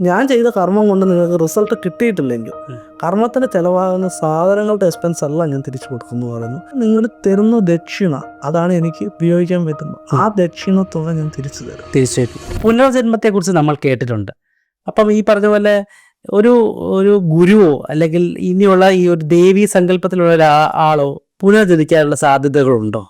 ഞാൻ ചെയ്ത കർമ്മം കൊണ്ട് നിങ്ങൾക്ക് റിസൾട്ട് കിട്ടിയിട്ടില്ലെങ്കിൽ. കർമ്മത്തിന് ചിലവാകുന്ന സാധനങ്ങളുടെ എക്സ്പെൻസ് അല്ല ഞാൻ തിരിച്ചു കൊടുക്കുന്നു പറയുന്നു. നിങ്ങൾ തരുന്ന ദക്ഷിണ അതാണ് എനിക്ക് ഉപയോഗിക്കാൻ പറ്റുന്നത്. ആ ദക്ഷിണ തുക ഞാൻ തിരിച്ചു തരും. തീർച്ചയായിട്ടും. പുനർജന്മത്തെക്കുറിച്ച് നമ്മൾ കേട്ടിട്ടുണ്ട്. അപ്പം ഈ പറഞ്ഞ പോലെ ഒരു ഒരു ഗുരുവോ അല്ലെങ്കിൽ ഇനിയുള്ള ഈ ഒരു ദേവീ സങ്കല്പത്തിലുള്ള ഒരാളോ ആളോ പുനർജനിക്കാനുള്ള സാധ്യതകളുണ്ടോ?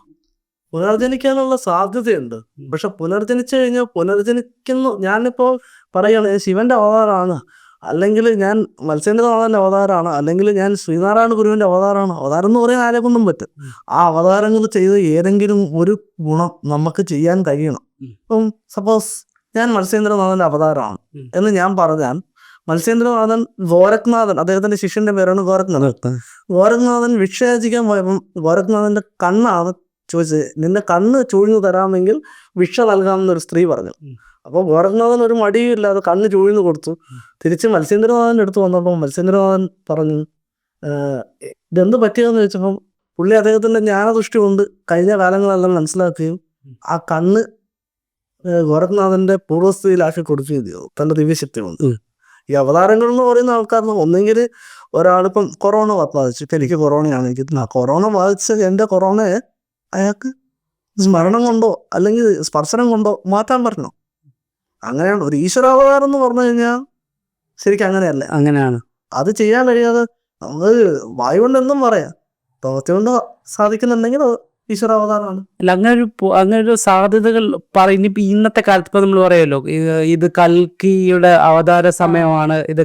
പുനർജനിക്കാനുള്ള സാധ്യതയുണ്ട്. പക്ഷെ പുനർജനിച്ചു കഴിഞ്ഞാൽ പുനർജനിക്കുന്നു. ഞാനിപ്പോ പറയുകയാണ് ഞാൻ ശിവന്റെ അവതാരമാണ്. അല്ലെങ്കിൽ ഞാൻ മത്സ്യേന്ദ്രനാഥന്റെ അവതാരമാണ്. അല്ലെങ്കിൽ ഞാൻ ശ്രീനാരായണ ഗുരുവിന്റെ അവതാരമാണ്. അവതാരം എന്ന് പറയാൻ ആരെ കൊണ്ടും പറ്റും ആ അവതാരങ്ങൾ ചെയ്ത് ഏതെങ്കിലും ഒരു ഗുണം നമുക്ക് ചെയ്യാൻ കഴിയണം. ഇപ്പം സപ്പോസ് ഞാൻ മത്സ്യേന്ദ്രനാഥന്റെ അവതാരമാണ്. എന്ന് ഞാൻ പറഞ്ഞാൽ മത്സ്യേന്ദ്രനാഥൻ ഗോരഖ്നാഥൻ അദ്ദേഹത്തിന്റെ ശിഷ്യന്റെ പേരാണ് ഗോരഖ്നാഥൻ. ഗോരഖ്നാഥൻ. വിക്ഷയാചിക്കാൻ പോയപ്പം ഗോരഖ്നാഥന്റെ കണ്ണാണ് ചോദിച്ചത് നിന്നെ കണ്ണ് ചൂഴ്ന്നു തരാമെങ്കിൽ ഭിക്ഷ നൽകാമെന്നൊരു സ്ത്രീ പറഞ്ഞു. അപ്പോൾ ഗോരഖ്നാഥൻ ഒരു മടിയില്ലാതെ കണ്ണ് ചൂഴ്ന്നു കൊടുത്തു. തിരിച്ച് മത്സ്യേന്ദ്രനാഥന്റെ അടുത്ത് വന്നപ്പോൾ മത്സ്യേന്ദ്രനാഥൻ പറഞ്ഞു "ഏഹ്, ഇതെന്ത് പറ്റിയെന്ന് ചോദിച്ചപ്പം പുള്ളി അദ്ദേഹത്തിന്റെ ജ്ഞാനദൃഷ്ടി കൊണ്ട് കഴിഞ്ഞ കാലങ്ങളെല്ലാം മനസ്സിലാക്കുകയും ആ കണ്ണ് ഗോരഖ്നാഥന്റെ പൂർവസ്ഥിതിയിലാക്കി കൊടുക്കുകയും ചെയ്തു. തന്റെ ദിവ്യശക്തി കൊണ്ട്. ഈ അവതാരങ്ങൾ എന്ന് പറയുന്ന ആൾക്കാർ ഒന്നെങ്കിൽ ഒരാളിപ്പം കൊറോണ ബാധിച്ചു. എനിക്ക് കൊറോണയാണ്. എനിക്ക് കൊറോണ ബാധിച്ച എന്റെ കൊറോണയെ അയാൾക്ക് സ്മരണം കൊണ്ടോ അല്ലെങ്കിൽ സ്പർശനം കൊണ്ടോ മാറ്റാൻ പറ്റണം? അങ്ങനെയാണ്. ഒരു ഈശ്വരാവതാരം എന്ന് പറഞ്ഞു കഴിഞ്ഞാൽ ശരിക്കും അങ്ങനെയല്ല? അങ്ങനെയാണ്. അത് ചെയ്യാൻ കഴിയാതെ നമുക്ക് വായു കൊണ്ട് എന്തും പറയാം. പ്രവൃത്തി കൊണ്ട് സാധിക്കുന്നുണ്ടെങ്കിൽ അത് ഈശ്വരാവതാരമാണ് അല്ല അങ്ങനെ ഒരു അങ്ങനെ ഒരു സാധ്യതകൾ പറയുന്ന ഇപ്പൊ ഇന്നത്തെ കാലത്ത് ഇപ്പൊ നമ്മൾ പറയുമല്ലോ ഇത് കൽക്കിയുടെ അവതാര സമയമാണ് ഇത്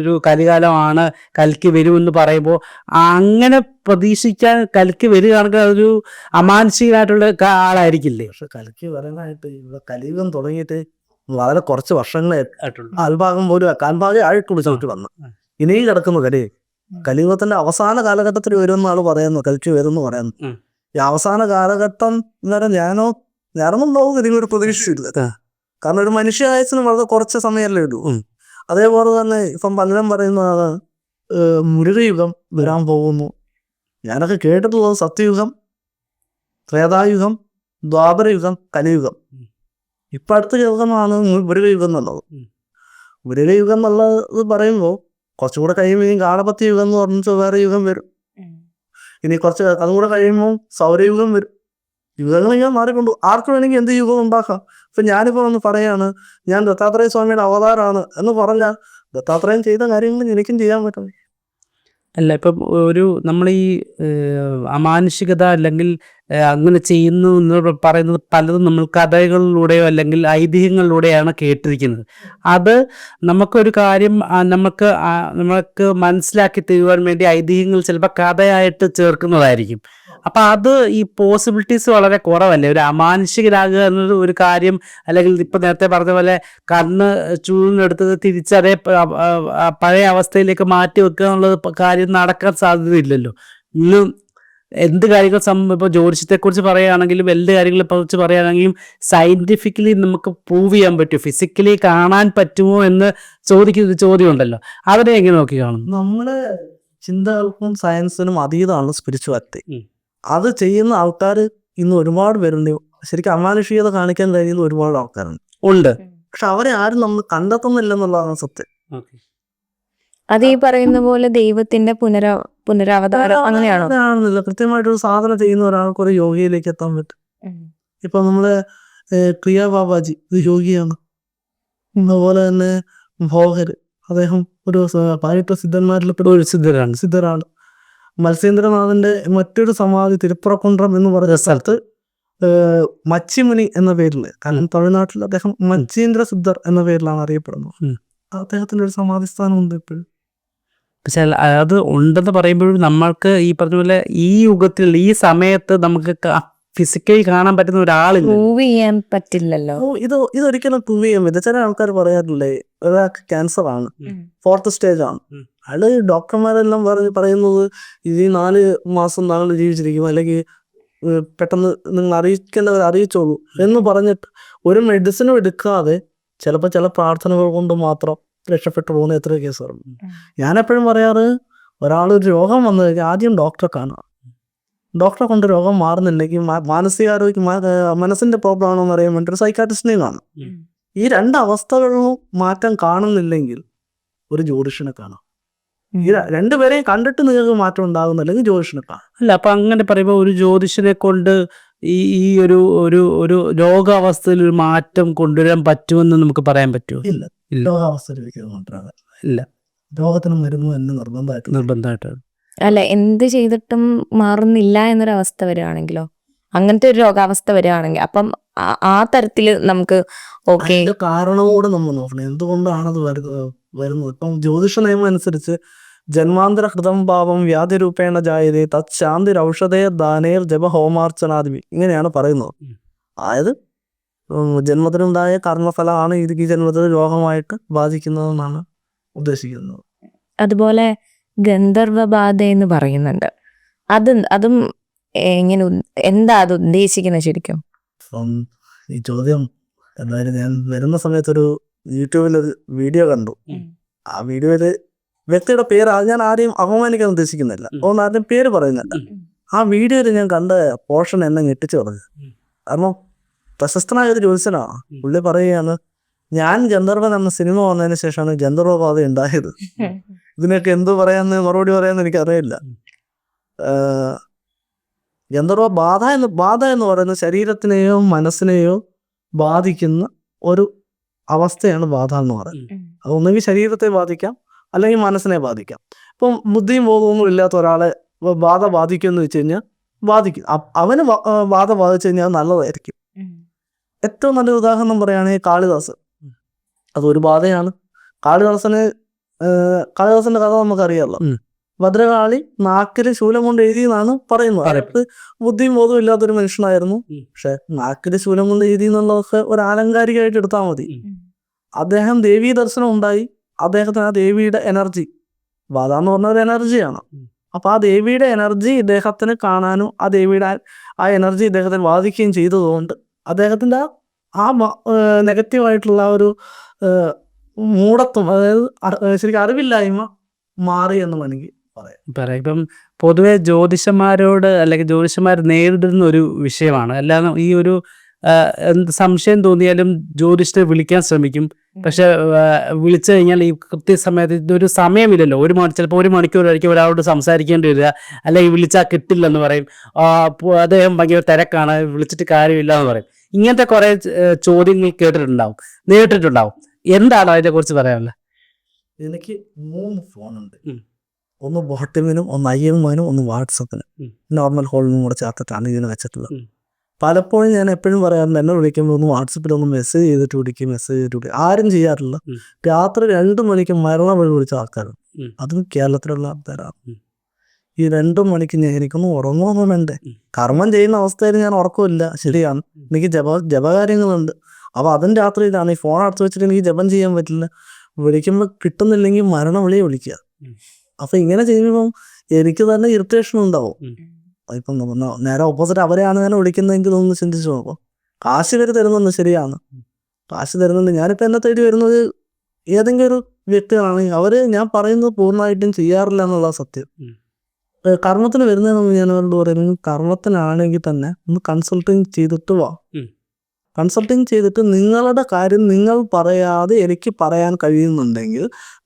ഒരു കലികാലമാണ് കൽക്കി വരുമെന്ന് പറയുമ്പോൾ അങ്ങനെ പ്രതീക്ഷിക്കാൻ കൽക്കി വരികയാണെങ്കിൽ അതൊരു അമാനുഷികമായിട്ടുള്ള ക- ആളായിരിക്കില്ലേ പക്ഷെ കൽക്കി വരാനായിട്ട് ഇവിടെ കലിയുഗം തുടങ്ങിയിട്ട് വളരെ കുറച്ച് വർഷങ്ങളെ ആയിട്ടുള്ളൂ. അൽഭാഗം പോലും കാൽഭാഗം ആയിട്ടുള്ളൂ ചവിട്ടി വന്ന്. ഇനിയും കിടക്കുന്നു കലി കലിയുഗത്തിന്റെ അവസാന കാലഘട്ടത്തിൽ വരുമെന്നാണ് പറയുന്നത് കൽക്കി വരുമെന്ന് പറയുന്നു ഉം. ഈ അവസാന കാലഘട്ടം വരെ ഞാനോ ഞാനൊന്നുണ്ടാവും എനിക്ക് ഒരു പ്രതീക്ഷയില്ല കാരണം ഒരു മനുഷ്യ ആയുസിന് വളരെ കുറച്ച് സമയമല്ലേ ഉള്ളൂ. അതേപോലെ തന്നെ ഇപ്പം പലരും പറയുന്നതാണ് ഏഹ്, മുരുകയുഗം വരാൻ പോകുന്നു. ഞാനൊക്കെ കേട്ടിട്ടുള്ളത് സത്യയുഗം ത്രേതായുഗം ദ്വാപരയുഗം കലിയുഗം. ഇപ്പൊ അടുത്ത യുഗമാണ് മുരുകയുഗം എന്നുള്ളത്. മുരുകയുഗം എന്നുള്ളത് പറയുമ്പോൾ കുറച്ചുകൂടെ കഴിയുമ്പോൾ ഗാണപത്യ യുഗം എന്ന് പറഞ്ഞിട്ട് വേറെ യുഗം വരും. ഇനി കുറച്ച് അതും കൂടെ കഴിയുമ്പോൾ സൗരയുഗം വരും. യുഗങ്ങൾ ഇങ്ങനെ മാറിക്കൊണ്ടു. ആർക്ക് വേണമെങ്കിൽ എന്ത് യുഗം ഉണ്ടാക്കാം. ഇപ്പൊ ഞാനിപ്പോ ഒന്ന് പറയാണ് ഞാൻ ദത്താത്രേയ സ്വാമിയുടെ അവതാരമാണ് എന്ന് പറഞ്ഞാൽ ദത്താത്രേയൻ ചെയ്ത കാര്യങ്ങൾ എനിക്കും ചെയ്യാൻ പറ്റും. അല്ല ഇപ്പം ഒരു നമ്മൾ ഈ അമാനുഷികത അല്ലെങ്കിൽ അങ്ങനെ ചെയ്യുന്നു എന്ന് പറയുന്നത് പലതും നമ്മൾ കഥകളിലൂടെയോ അല്ലെങ്കിൽ ഐതിഹ്യങ്ങളിലൂടെയാണ് കേട്ടിരിക്കുന്നത്. അത് നമുക്കൊരു കാര്യം നമുക്ക് നമുക്ക് മനസ്സിലാക്കി തരുവാൻ വേണ്ടി ഐതിഹ്യങ്ങൾ ചിലപ്പോൾ കഥയായിട്ട് ചേർക്കുന്നതായിരിക്കും. അപ്പം അത് ഈ പോസിബിലിറ്റീസ് വളരെ കുറവല്ലേ? ഒരു അമാനുഷികരാകുക എന്നത് ഒരു കാര്യം അല്ലെങ്കിൽ ഇപ്പൊ നേരത്തെ പറഞ്ഞ പോലെ കണ്ണ് ചൂടിനെടുത്തത് തിരിച്ചതേ പഴയ അവസ്ഥയിലേക്ക് മാറ്റി വെക്കുക എന്നുള്ള കാര്യം നടക്കാൻ സാധ്യതയില്ലല്ലോ. ഇന്ന് എന്ത് കാര്യങ്ങൾ സം ഇപ്പോൾ ജ്യോതിഷത്തെക്കുറിച്ച് പറയുകയാണെങ്കിലും എന്ത് കാര്യങ്ങളെ കുറിച്ച് പറയുകയാണെങ്കിലും സയന്റിഫിക്കലി നമുക്ക് പ്രൂവ് ചെയ്യാൻ പറ്റുമോ ഫിസിക്കലി കാണാൻ പറ്റുമോ എന്ന് ചോദിക്കുന്ന ഒരു ചോദ്യം ഉണ്ടല്ലോ അതിനെ എങ്ങനെ നോക്കി കാണും നമ്മൾ ചിന്തകൾക്കും സയൻസിനും അതീതമാണ് സ്പിരിച്വാലിറ്റി. അത് ചെയ്യുന്ന ആൾക്കാർ ഇന്ന് ഒരുപാട് പേരുണ്ട്. ശരിക്കും അമാനുഷികത കാണിക്കാൻ കഴിയുന്ന ഒരുപാട് ആൾക്കാരുണ്ട്. ഉണ്ട്. പക്ഷെ അവരെ ആരും നമ്മൾ കണ്ടെത്തുന്നില്ലെന്നുള്ളതാണ് സത്യം. അത് ഈ പറയുന്ന പോലെ ദൈവത്തിന്റെ പുനര പുനരവതാരം അങ്ങനെയാണോ? അങ്ങനെയാണെന്നില്ല. കൃത്യമായിട്ടൊരു സാധന ചെയ്യുന്ന ഒരാൾക്ക് ഒരു യോഗിയിലേക്ക് എത്താൻ പറ്റും. ഇപ്പൊ നമ്മൾ പ്രിയ ബാബാജി ഒരു യോഗിയാണ്. അതുപോലെ തന്നെ ഭോഹര്. അദ്ദേഹം ഒരു പതിനെട്ട് സിദ്ധന്മാരിൽ പെട്ട ഒരു സിദ്ധരാണ്. സിദ്ധരാണ്. മത്സ്യേന്ദ്രനാഥന്റെ മറ്റൊരു സമാധി തിരുപ്പുറക്കുണ്ട്രം എന്ന് പറഞ്ഞ സ്ഥലത്ത് ഏഹ്, മച്ചിമുനി എന്ന പേരിൽ കാരണം തമിഴ്നാട്ടിൽ അദ്ദേഹം മച്ചീന്ദ്ര സിദ്ധർ എന്ന പേരിലാണ് അറിയപ്പെടുന്നത്. അദ്ദേഹത്തിന്റെ ഒരു സമാധി സ്ഥാനം ഉണ്ട് ഇപ്പോഴും. പക്ഷെ അത് ഉണ്ടെന്ന് പറയുമ്പോഴും നമ്മൾക്ക് ഈ പറഞ്ഞ പോലെ ഈ യുഗത്തിൽ ഈ സമയത്ത് നമുക്ക് ഫിസിക്കലി കാണാൻ പറ്റുന്ന ഒരാളില്ല. പ്രൂവ് ചെയ്യാൻ പറ്റില്ലല്ലോ. ഓ ഇത് ഇതൊരിക്കലും പ്രൂവ് ചെയ്യാൻ പറ്റില്ല. ചില ആൾക്കാർ പറയാറില്ലേ ഒരാൾക്ക് ക്യാൻസർ ആണ്. ഫോർത്ത് സ്റ്റേജ് ആണ്. അയാൾ ഡോക്ടർമാരെല്ലാം പറഞ്ഞ് പറയുന്നത് ഇത് ഈ നാല് മാസം താങ്കൾ ജീവിച്ചിരിക്കും. അല്ലെങ്കിൽ പെട്ടെന്ന് നിങ്ങൾ അറിയിക്കേണ്ടവർ അറിയിച്ചോളൂ എന്ന് പറഞ്ഞിട്ട് ഒരു മെഡിസിനും എടുക്കാതെ ചിലപ്പോൾ ചില പ്രാർത്ഥനകൾ കൊണ്ട് മാത്രം രക്ഷപ്പെട്ടു പോകുന്ന എത്ര കേസുകളുണ്ട് ഞാനെപ്പോഴും ഞാൻ എപ്പോഴും പറയാറ് ഒരാൾ ഒരു രോഗം വന്നു കഴിഞ്ഞാൽ ആദ്യം ഡോക്ടറെ കാണുക. ഡോക്ടറെ കൊണ്ട് രോഗം മാറുന്നില്ലെങ്കിൽ മാനസികാരോഗ്യം മനസ്സിന്റെ പ്രോബ്ലം ആണോ എന്ന് അറിയാൻ വേണ്ടി ഒരു സൈക്കാട്രിസ്റ്റിനെ കാണും ഈ രണ്ട് അവസ്ഥകളിലും മാറ്റം കാണുന്നില്ലെങ്കിൽ ഒരു ജ്യോതിഷനെ കാണാം രണ്ടുപേരെയും കണ്ടിട്ട് നിങ്ങൾക്ക് മാറ്റം ഉണ്ടാകുന്നില്ലെങ്കിൽ ജ്യോതിഷനെ കാണാം അല്ല അപ്പൊ അങ്ങനെ പറയുമ്പോൾ ഒരു ജ്യോതിഷനെ കൊണ്ട് ഈ ഈ ഒരു ഒരു ഒരു രോഗാവസ്ഥയിൽ ഒരു മാറ്റം കൊണ്ടുവരാൻ പറ്റുമെന്ന് നമുക്ക് പറയാൻ പറ്റുമോ ഇല്ല. രോഗാവസ്ഥയിലേക്ക് കൊണ്ടുവരാൻ ഇല്ല. രോഗത്തിന് മരുന്ന് തന്നെ നിർബന്ധമായിട്ട്. നിർബന്ധമായിട്ടാണ് അല്ല എന്ത് ചെയ്തിട്ടും മാറുന്നില്ല എന്നൊരവസ്ഥ വരികയാണെങ്കിലോ? അങ്ങനത്തെ ഒരു രോഗാവസ്ഥ വരികയാണെങ്കിൽ അപ്പം ആ- തരത്തിൽ തരത്തിൽ നമുക്ക് ഓക്കെ. കാരണവും കൂടെ നമ്മൾ നോക്കണം. എന്തുകൊണ്ടാണത് വരുന്നത് വരുന്നത് ഇപ്പം ജ്യോതിഷ നിയമം അനുസരിച്ച് ജന്മാന്തര ഹൃദം ഭാവം വ്യാധിരൂപേണ ജായതേ തത് ശാന്തി ഔഷധേ ദാനേർ ജപ ഹോമാർച്ചനാദി ഇങ്ങനെയാണ് പറയുന്നത്. അതായത് ജന്മത്തിനുണ്ടായ കർമ്മഫലമാണ് ഇത് ഈ ജന്മത്തിൽ രോഗമായിട്ട് ബാധിക്കുന്നതെന്നാണ് ഉദ്ദേശിക്കുന്നത്. അതുപോലെ ഗന്ധർവബാധ എന്ന് പറയുന്നുണ്ട്. അത് അതും എങ്ങനെ എന്താ അത് ഉദ്ദേശിക്കുന്നത് ശരിക്കും? ഈ ചോദ്യം എന്തായാലും ഞാൻ വരുന്ന സമയത്ത് യൂട്യൂബിൽ ഒരു വീഡിയോ കണ്ടു. ആ വീഡിയോയിൽ വ്യക്തിയുടെ പേര് ഞാൻ ആരെയും അപമാനിക്കാൻ ഉദ്ദേശിക്കുന്നില്ല. ഒന്ന് ആരുടെ ആരുടെയും പേര് പറയുന്നില്ല. ആ വീഡിയോയിൽ ഞാൻ കണ്ട പോർഷൻ എന്നെ ഞെട്ടിച്ചു പറഞ്ഞു. കാരണം പ്രശസ്തനായ ഒരു ജ്യോത്സ്യനാണ്. പുള്ളി പറയുകയാണ് ഞാൻ ഗന്ധർവൻ എന്ന സിനിമ വന്നതിന് ശേഷമാണ് ഗന്ധർവബാധ ഉണ്ടായത്. ഇതിനൊക്കെ എന്ത് പറയാന്ന് മറുപടി പറയാന്ന് എനിക്കറിയില്ല. ഗന്ധർവ ബാധ എന്ന് ബാധ എന്ന് പറയുന്നത് ശരീരത്തിനെയോ മനസ്സിനെയോ ബാധിക്കുന്ന ഒരു അവസ്ഥയാണ് ബാധ എന്ന് പറയുന്നത് അത് ഒന്നുകിൽ ശരീരത്തെ ബാധിക്കാം അല്ലെങ്കിൽ മനസ്സിനെ ബാധിക്കാം. ഇപ്പം ബുദ്ധിയും ബോധവും ഇല്ലാത്ത ഒരാളെ ബാധ ബാധ ബാധിക്കുമെന്ന് വെച്ച് കഴിഞ്ഞാൽ ബാധിക്കും. അവന് ബാധ ബാധിച്ചു കഴിഞ്ഞാൽ അത് നല്ലതായിരിക്കും. ഏറ്റവും നല്ല ഉദാഹരണം പറയുകയാണെങ്കിൽ കാളിദാസ്. ഉം. അതൊരു ബാധയാണ്. കാളിദാസന് കാളിദാസന്റെ കഥ നമുക്കറിയാമല്ലോ. ഭദ്രകാളി നാക്കിൽ ശൂലം കൊണ്ട് എഴുതിയെന്നാണ് പറയുന്നത്. പറയും. അയാൾക്ക് ബുദ്ധിയും ബോധവും ഇല്ലാത്തൊരു മനുഷ്യനായിരുന്നു. പക്ഷെ നാക്കിൽ ശൂലം കൊണ്ട് എഴുതി എന്നുള്ളതൊക്കെ ഒരു ആലങ്കാരികമായിട്ട് എടുത്താൽ മതി അദ്ദേഹം ദേവീ ദർശനം ഉണ്ടായി. അദ്ദേഹത്തിന് ആ ദേവിയുടെ എനർജി. വധ എന്ന് പറഞ്ഞ ഒരു എനർജിയാണ്. അപ്പൊ ആ ദേവിയുടെ എനർജി ഇദ്ദേഹത്തിന് കാണാനും ആ ദേവിയുടെ ആ- എനർജി ഇദ്ദേഹത്തിന് ബാധിക്കുകയും ചെയ്തതുകൊണ്ട് അദ്ദേഹത്തിന്റെ ആ- ആ നെഗറ്റീവായിട്ടുള്ള ആ ഒരു മൂടത്വം അതായത് ശരിക്കും അറിവില്ലായ്മ മാറി എന്ന് വേണമെങ്കിൽ പറയാം. ഇപ്പം പൊതുവെ ജ്യോതിഷന്മാരോട് അല്ലെങ്കിൽ ജ്യോതിഷന്മാർ നേരിടുന്ന ഒരു വിഷയമാണ്. അല്ലാതെ ഈ ഒരു സംശയം തോന്നിയാലും ജ്യോതിഷത്തെ വിളിക്കാൻ ശ്രമിക്കും. പക്ഷെ വിളിച്ചു കഴിഞ്ഞാൽ ഈ കൃത്യസമയത്ത് ഇതൊരു സമയമില്ലല്ലോ. ഒരു മണി ചിലപ്പോൾ ഒരു മണിക്കൂറായിരിക്കും ഒരാളോട് സംസാരിക്കേണ്ടി വരിക. അല്ലെങ്കിൽ വിളിച്ചാൽ കിട്ടില്ലെന്ന് പറയും. അദ്ദേഹം ഭയങ്കര തിരക്കാണ്. വിളിച്ചിട്ട് കാര്യമില്ല എന്ന് പറയും. ഇങ്ങനത്തെ കുറെ ചോദ്യങ്ങൾ കേട്ടിട്ടുണ്ടാവും. നേരിട്ടിട്ടുണ്ടാവും. എന്താണ് അതിനെ കുറിച്ച് പറയാനുള്ളത്? എനിക്ക് മൂന്ന് ഫോണുണ്ട്. ഒന്ന് ബോട്ടമിനും ഒന്ന് ഐ എമ്മിനും ഒന്ന് വാട്സപ്പിനും. നോർമൽ കോളിനും കൂടെ ചേർത്തിട്ടാണ് ഇതിന് വെച്ചിട്ടുള്ളത്. പലപ്പോഴും ഞാൻ എപ്പോഴും പറയാറുണ്ട് എന്നെ വിളിക്കുമ്പോൾ ഒന്ന് വാട്സപ്പിൽ ഒന്ന് മെസ്സേജ് ചെയ്തിട്ട് വിളിക്കും മെസ്സേജ് ചെയ്തിട്ട് വിളിക്കും. ആരും ചെയ്യാറില്ല. രാത്രി രണ്ട് മണിക്ക് മരണം വഴി വിളിച്ച ആൾക്കാരുണ്ട് അതും കേരളത്തിലുള്ള ആൾക്കാരാണ്. ഈ രണ്ടു മണിക്ക് ഞാൻ എനിക്കൊന്ന് ഉറങ്ങുമൊന്നും വേണ്ടേ കർമ്മം ചെയ്യുന്ന അവസ്ഥയിൽ ഞാൻ ഉറക്കമില്ല. ശരിയാണ്. എനിക്ക് ജപ ജപകാര്യങ്ങളുണ്ട്. അപ്പോൾ അതും രാത്രിയിലാണ്. ഈ ഫോൺ അടുത്ത് വെച്ചിട്ട് എനിക്ക് ജപം ചെയ്യാൻ പറ്റില്ല. വിളിക്കുമ്പോൾ കിട്ടുന്നില്ലെങ്കിൽ മരണം വിളിയെ വിളിക്കുക. അപ്പൊ ഇങ്ങനെ ചെയ്യുമ്പം എനിക്ക് തന്നെ ഇറിറ്റേഷൻ ഉണ്ടാവും. ഇപ്പം നേരെ ഓപ്പോസിറ്റ് അവരെയാണ് ഞാൻ വിളിക്കുന്നതെങ്കിൽ ഒന്ന് ചിന്തിച്ചു നോക്കും. കാശ് ഇവർ തരുന്നുണ്ട് ശരിയാണ്. കാശ് തരുന്നുണ്ട്. ഞാനിപ്പോൾ എന്നെ തേടി വരുന്നത് ഏതെങ്കിലും ഒരു വ്യക്തികളാണെങ്കിൽ അവർ ഞാൻ പറയുന്നത് പൂർണമായിട്ടും ചെയ്യാറില്ല എന്നുള്ള സത്യം. കർമ്മത്തിന് വരുന്നതിന് ഞാൻ അവരോട് പറയുന്നത് കർമ്മത്തിനാണെങ്കിൽ തന്നെ ഒന്ന് കൺസൾട്ടിങ് ചെയ്തിട്ട് വാ. കൺസൾട്ടിങ് ചെയ്തിട്ട് നിങ്ങളുടെ കാര്യം നിങ്ങൾ പറയാതെ എനിക്ക് പറയാൻ കഴിയുന്നുണ്ടെങ്കിൽ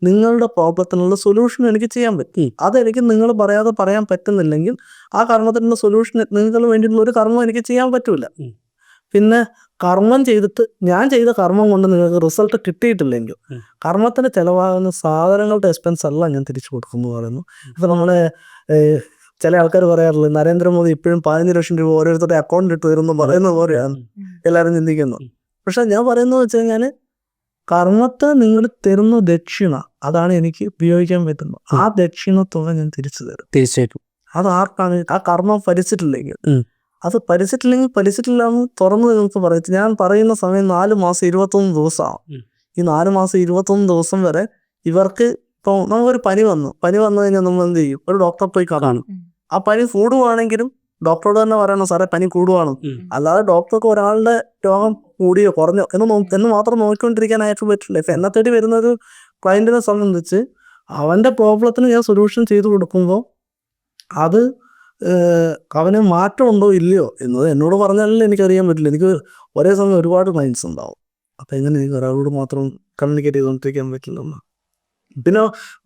നിങ്ങളുടെ പ്രോബ്ലത്തിനുള്ള സൊല്യൂഷൻ എനിക്ക് ചെയ്യാൻ പറ്റും. അതെനിക്ക് നിങ്ങൾ പറയാതെ പറയാൻ പറ്റുന്നില്ലെങ്കിൽ ആ കർമ്മത്തിനുള്ള സൊല്യൂഷൻ നിങ്ങൾക്ക് വേണ്ടിയിട്ടുള്ള ഒരു കർമ്മം എനിക്ക് ചെയ്യാൻ പറ്റില്ല പിന്നെ കർമ്മം ചെയ്തിട്ട് ഞാൻ ചെയ്ത കർമ്മം കൊണ്ട് നിങ്ങൾക്ക് റിസൾട്ട് കിട്ടിയിട്ടില്ലെങ്കിൽ. കർമ്മത്തിന് ചിലവാകുന്ന സാധനങ്ങളുടെ എക്സ്പെൻസ് അല്ല ഞാൻ തിരിച്ചു കൊടുക്കുന്നു പറയുന്നു. ഇപ്പൊ നമ്മളെ ചില ആൾക്കാർ പറയാറില്ല നരേന്ദ്രമോദി ഇപ്പോഴും പതിനഞ്ച് ലക്ഷം രൂപ ഓരോരുത്തരുടെ അക്കൗണ്ടിൽ ഇട്ട് തരുന്നു പറയുന്ന പോലെയാണ്. എല്ലാവരും ചിന്തിക്കുന്നു. പക്ഷെ ഞാൻ പറയുന്നത് വെച്ച് കഴിഞ്ഞാൽ കർമ്മത്തെ നിങ്ങൾ തരുന്ന ദക്ഷിണ അതാണ് എനിക്ക് ഉപയോഗിക്കാൻ പറ്റുന്നത്. ആ ദക്ഷിണ തുക ഞാൻ തിരിച്ചു തരും. തീർച്ചയായിട്ടും അത് ആർക്കാണ്? ആ കർമ്മം ഫലിച്ചിട്ടില്ലെങ്കിൽ. അത് ഫലിച്ചിട്ടില്ലെങ്കിൽ ഫലിച്ചിട്ടില്ല എന്ന് തുറന്ന് നിങ്ങൾക്ക് പറയും. ഞാൻ പറയുന്ന സമയം നാല് മാസം ഇരുപത്തൊന്ന് ദിവസമാണ്. ഈ നാല് മാസം ഇരുപത്തൊന്ന് ദിവസം വരെ ഇവർക്ക് ഇപ്പോൾ നമുക്കൊരു പനി വന്നു. പനി വന്നു കഴിഞ്ഞാൽ നമ്മൾ എന്ത് ചെയ്യും? ഒരു ഡോക്ടറെ പോയി കാണും. ആ പനി കൂടുവാണെങ്കിലും ഡോക്ടറോട് തന്നെ പറയണം സാറേ പനി കൂടുവാണ്. അല്ലാതെ ഡോക്ടർക്ക് ഒരാളുടെ രോഗം കൂടിയോ കുറഞ്ഞോ എന്ന് നോ എന്ന് മാത്രം നോക്കിക്കൊണ്ടിരിക്കാനായിട്ട് പറ്റില്ല. ഇപ്പം എന്നെ തേടി വരുന്ന ഒരു ക്ലയന്റിനെ സംബന്ധിച്ച് അവന്റെ പ്രോബ്ലത്തിന് ഞാൻ സൊല്യൂഷൻ ചെയ്തു കൊടുക്കുമ്പോൾ അത് അവന് മാറ്റം ഉണ്ടോ ഇല്ലയോ എന്നത് എന്നോട് പറഞ്ഞാലല്ലേ എനിക്കറിയാൻ പറ്റില്ല. എനിക്ക് ഒരേ സമയം ഒരുപാട് ക്ലയൻസ് ഉണ്ടാവും. അപ്പം എങ്ങനെ എനിക്ക് ഒരാളോട് മാത്രം കമ്മ്യൂണിക്കേറ്റ് ചെയ്തുകൊണ്ടിരിക്കാൻ പറ്റില്ലെന്ന് പിന്നെ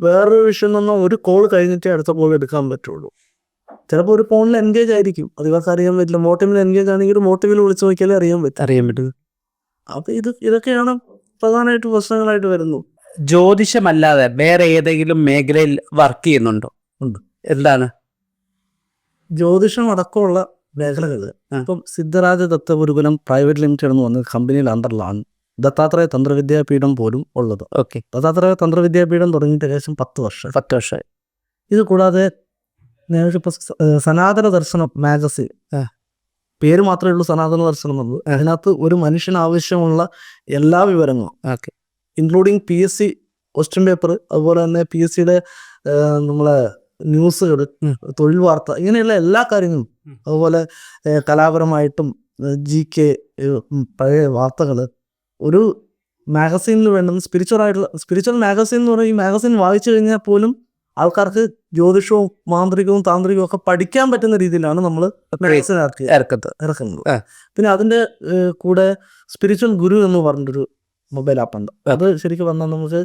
വേറൊരു വിഷയം എന്ന് പറഞ്ഞാൽ ഒരു കോൾ കഴിഞ്ഞിട്ടേ അടുത്ത കോൾ എടുക്കാൻ പറ്റുള്ളൂ. ചിലപ്പോൾ ഒരു ഫോണിൽ എൻഗേജ് ആയിരിക്കും. അത് ഇവർക്ക് അറിയാൻ പറ്റില്ല. മോട്ടീവിൽ എൻഗേജ് ആണെങ്കിൽ മോട്ടീവിൽ വിളിച്ചു നോക്കിയാലേ അറിയാൻ പറ്റും. അറിയാൻ പറ്റും. അപ്പൊ ഇത് ഇതൊക്കെയാണ് പ്രധാനമായിട്ട് പ്രശ്നങ്ങളായിട്ട് വരുന്നു ജ്യോതിഷമല്ലാതെ വേറെ ഏതെങ്കിലും മേഖലയിൽ വർക്ക് ചെയ്യുന്നുണ്ടോ? ഉണ്ട്. എന്താണ്? ജ്യോതിഷം അടക്കമുള്ള മേഖലകൾ. ഇപ്പം സിദ്ധരാജ ദത്ത ഗുരുകുലം പ്രൈവറ്റ് ലിമിറ്റഡ് എന്ന് പറഞ്ഞ കമ്പനിയുടെ അണ്ടറിലാണ് ദത്താത്രേയ തന്ത്രവിദ്യാപീഠം പോലും ഉള്ളത്. ഓക്കെ. ദത്താത്രേയ തന്ത്രവിദ്യാപീഠം തുടങ്ങിയിട്ട് ഏകദേശം പത്ത് വർഷം. പത്ത് വർഷമായി. ഇത് കൂടാതെ ഞാനിപ്പോൾ സനാതന ദർശനം മാഗസിൻ പേര് മാത്രമേ ഉള്ളൂ സനാതന ദർശനം എന്നുള്ളത് അതിനകത്ത് ഒരു മനുഷ്യന് ആവശ്യമുള്ള എല്ലാ വിവരങ്ങളും. Okay. Including P S C question paper അതുപോലെ തന്നെ പി എസ് സിയുടെ നമ്മളെ ന്യൂസുകൾ തൊഴിൽ വാർത്ത ഇങ്ങനെയുള്ള എല്ലാ കാര്യങ്ങളും. അതുപോലെ കലാപരമായിട്ടും ജി കെ പഴയ വാർത്തകൾ ഒരു മാഗസീനിൽ വേണ്ടുന്ന സ്പിരിച്വൽ ആയിട്ടുള്ള സ്പിരിച്വൽ മാഗസീൻ എന്ന് പറയുന്ന ഈ മാഗസീൻ വായിച്ചു കഴിഞ്ഞാൽ പോലും ആൾക്കാർക്ക് ജ്യോതിഷവും മാന്ത്രികവും താന്ത്രികവും ഒക്കെ പഠിക്കാൻ പറ്റുന്ന രീതിയിലാണ് നമ്മൾ ഇറക്കി ഇറക്കുന്നത്. പിന്നെ അതിന്റെ കൂടെ സ്പിരിച്വൽ ഗുരു എന്ന് പറഞ്ഞിട്ടൊരു മൊബൈൽ ആപ്പ് ഉണ്ട്. അത് ശരിക്കും പറഞ്ഞാൽ നമുക്ക്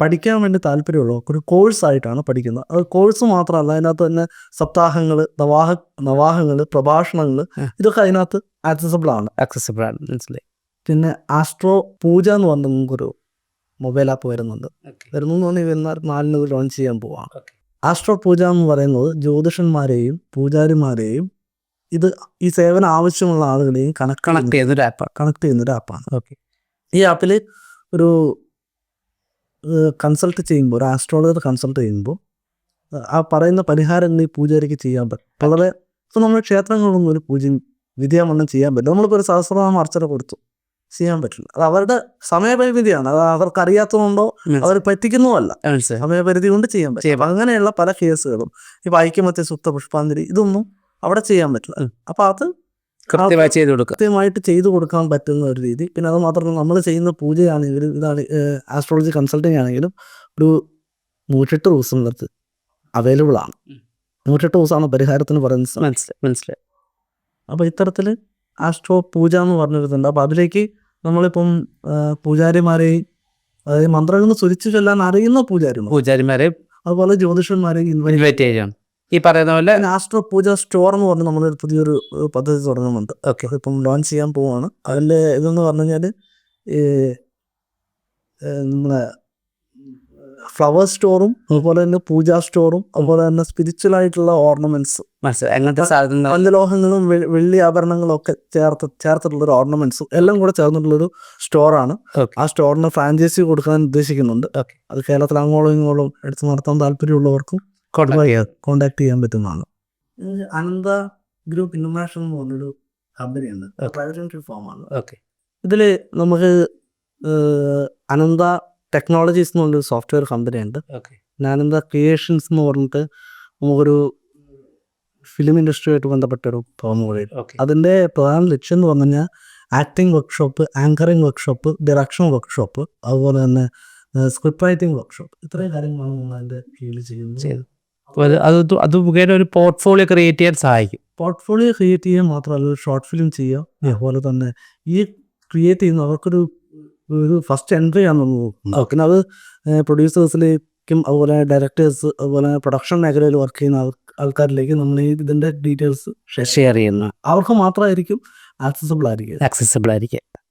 പഠിക്കാൻ വേണ്ടി താല്പര്യമുള്ള ഒരു കോഴ്സ് ആയിട്ടാണ് പഠിക്കുന്നത്. അത് കോഴ്സ് മാത്രമല്ല അതിനകത്ത് തന്നെ സപ്താഹങ്ങൾ നവാഹ നവാഹങ്ങൾ പ്രഭാഷണങ്ങൾ ഇതൊക്കെ അതിനകത്ത് ആക്സസബിൾ ആണ്. ആക്സസബിൾ ആണ്. മനസ്സിലായി. പിന്നെ ആസ്ട്രോ പൂജ എന്ന് പറഞ്ഞ നമുക്കൊരു മൊബൈൽ ആപ്പ് വരുന്നുണ്ട്. വരുന്നു എന്ന് പറഞ്ഞാൽ നാലിന് ലോഞ്ച് ചെയ്യാൻ പോവാം. ആസ്ട്രോ പൂജ എന്ന് പറയുന്നത് ജ്യോതിഷന്മാരെയും പൂജാരിമാരെയും ഇത് ഈ സേവനം ആവശ്യമുള്ള ആളുകളെയും കണക്ട് കണക്ട് ചെയ്യുന്ന ഒരു ആപ്പാണ് കണക്ട് ചെയ്യുന്ന ഒരു ആപ്പാണ് ഓക്കെ ഈ ആപ്പിൽ ഒരു കൺസൾട്ട് ചെയ്യുമ്പോൾ ഒരു ആസ്ട്രോളജർ കൺസൾട്ട് ചെയ്യുമ്പോൾ ആ പറയുന്ന പരിഹാരം ഈ പൂജാരിക്ക് ചെയ്യാൻ പറ്റും. വളരെ ഇപ്പം നമ്മൾ ക്ഷേത്രങ്ങളിലൊന്നും ഒരു പൂജ വിധിയാമണ്ണം ചെയ്യാൻ പറ്റില്ല. നമ്മളിപ്പോൾ ഒരു സഹസ്രനാമ അർച്ചന കൊടുത്തു. ചെയ്യാൻ പറ്റില്ല. അത് അവരുടെ സമയപരിമിതിയാണ് അത് അവർക്ക് അറിയാത്തതുകൊണ്ടോ അവർ പറ്റിക്കുന്നതല്ല. സമയപരിധി കൊണ്ട് ചെയ്യാൻ പറ്റും അങ്ങനെയുള്ള പല കേസുകളും ഇപ്പൊ ഐക്യമത്യ സുപ്ത പുഷ്പാഞ്ജലി ഇതൊന്നും അവിടെ ചെയ്യാൻ പറ്റില്ല. അപ്പൊ അത് കൃത്യമായി ചെയ്തു കൊടുക്കുക. കൃത്യമായിട്ട് ചെയ്തു കൊടുക്കാൻ പറ്റുന്ന ഒരു രീതി. പിന്നെ അത് മാത്രമല്ല നമ്മൾ ചെയ്യുന്ന പൂജയാണെങ്കിലും ഇതാണ് ആസ്ട്രോളജി കൺസൾട്ടിങ് ആണെങ്കിലും ഒരു നൂറ്റെട്ട് ദിവസം നിർത്ത്. അവൈലബിൾ ആണ്. നൂറ്റെട്ട് ദിവസമാണ് പരിഹാരത്തിന് പറയുന്നത്. മനസ്സിലായി മനസ്സിലായി. അപ്പോൾ ഇത്തരത്തിൽ ആസ്ട്രോ പൂജ എന്ന് പറഞ്ഞിരുന്നുണ്ട് അപ്പൊ അതിലേക്ക് നമ്മളിപ്പം പൂജാരിമാരെ അതായത് മന്ത്രങ്ങൾ സുരിച്ചു ചൊല്ലാൻ അറിയുന്ന പൂജാരിമാർ. പൂജാരിമാരെ അതുപോലെ ജ്യോതിഷന്മാരെ ഇൻവൈറ്റ് ചെയ്യണം ഈ പറയുന്ന പോലെ ആസ്ട്രോ പൂജ സ്റ്റോർ എന്ന് പറഞ്ഞ് നമ്മൾ പുതിയൊരു പദ്ധതി തുടങ്ങുന്നുണ്ട്. ഓക്കെ ഇപ്പം ലോഞ്ച് ചെയ്യാൻ പോവാണ്. അതിന്റെ ഇതെന്ന് പറഞ്ഞു കഴിഞ്ഞാൽ ഈ നമ്മളെ ഫ്ലവർ സ്റ്റോറും അതുപോലെ തന്നെ പൂജാ സ്റ്റോറും അതുപോലെ തന്നെ സ്പിരിച്വൽ ആയിട്ടുള്ള ഓർണമെന്റ്സ് മനസ്സിലായി. അങ്ങനത്തെ പഞ്ചലോഹങ്ങളും വെള്ളി ആഭരണങ്ങളും ഒക്കെ ചേർത്ത് ചേർത്തിട്ടുള്ള ഒരു ഓർണമെന്റ്സും എല്ലാം കൂടെ ചേർന്നിട്ടുള്ള ഒരു സ്റ്റോറാണ് ആ സ്റ്റോറിന് ഫ്രാഞ്ചൈസി കൊടുക്കാൻ ഉദ്ദേശിക്കുന്നുണ്ട്. അത് കേരളത്തിൽ അങ്ങോളം ഇങ്ങോളം എടുത്ത് നടത്താൻ താല്പര്യമുള്ളവർക്കും കോണ്ടാക്ട് ചെയ്യാൻ പറ്റുന്നതാണ്. അനന്ത ഗ്രൂപ്പ് ഇന്റർനാഷണൽ എന്ന് പറഞ്ഞൊരു കമ്പനിയുണ്ട്. പ്രൈവറ്റ് ഫോമാണ് ഓക്കെ. ഇതിൽ നമുക്ക് അനന്ത ടെക്നോളജീസ് എന്ന് പറഞ്ഞൊരു സോഫ്റ്റ്വെയർ കമ്പനി ഉണ്ട്. ഞാനെന്താ ക്രിയേഷൻസ് എന്ന് പറഞ്ഞിട്ട് നമുക്കൊരു ഫിലിം ഇൻഡസ്ട്രിയുമായിട്ട് ബന്ധപ്പെട്ടൊരു ഫേം കൂടി ഓക്കെ അതിന്റെ പ്രധാന ലക്ഷ്യം എന്ന് പറഞ്ഞു കഴിഞ്ഞാൽ acting workshop anchoring workshop direction workshop അതുപോലെ തന്നെ സ്ക്രിപ്റ്റ് റൈറ്റിംഗ് വർക്ക്ഷോപ്പ് ഇത്രയും കാര്യങ്ങളാണ് നമ്മൾ അതിന്റെ കീഴിൽ ചെയ്യുന്നത്. ചെയ്യുന്നത്. അപ്പോൾ അത് അത് അത് മുഖേന ഒരു പോർട്ട്ഫോളിയോ ക്രിയേറ്റ് ചെയ്യാൻ സഹായിക്കും. പോർട്ട്ഫോളിയോ ക്രിയേറ്റ് ചെയ്യാൻ മാത്രമല്ല ഒരു ഷോർട്ട് ഫിലിം ചെയ്യുക അതുപോലെ തന്നെ ഈ ക്രിയേറ്റ് ചെയ്യുന്ന അവർക്കൊരു ഒരു ഫസ്റ്റ് എൻട്രി ആണെന്ന് തോന്നുന്നു. പിന്നെ അത് പ്രൊഡ്യൂസേഴ്സിലേക്കും അതുപോലെ ഡയറക്ടേഴ്സ് അതുപോലെ പ്രൊഡക്ഷൻ മേഖലയിൽ വർക്ക് ചെയ്യുന്ന ആൾ- ആൾക്കാരിലേക്ക് നമ്മൾ ഈ ഇതിന്റെ ഡീറ്റെയിൽസ് ഷെയർ ചെയ്യുന്നു. അവർക്ക് മാത്രമായിരിക്കും ആക്സസിബിൾ ആയിരിക്കും ആക്സസിബിൾ ആയിരിക്കും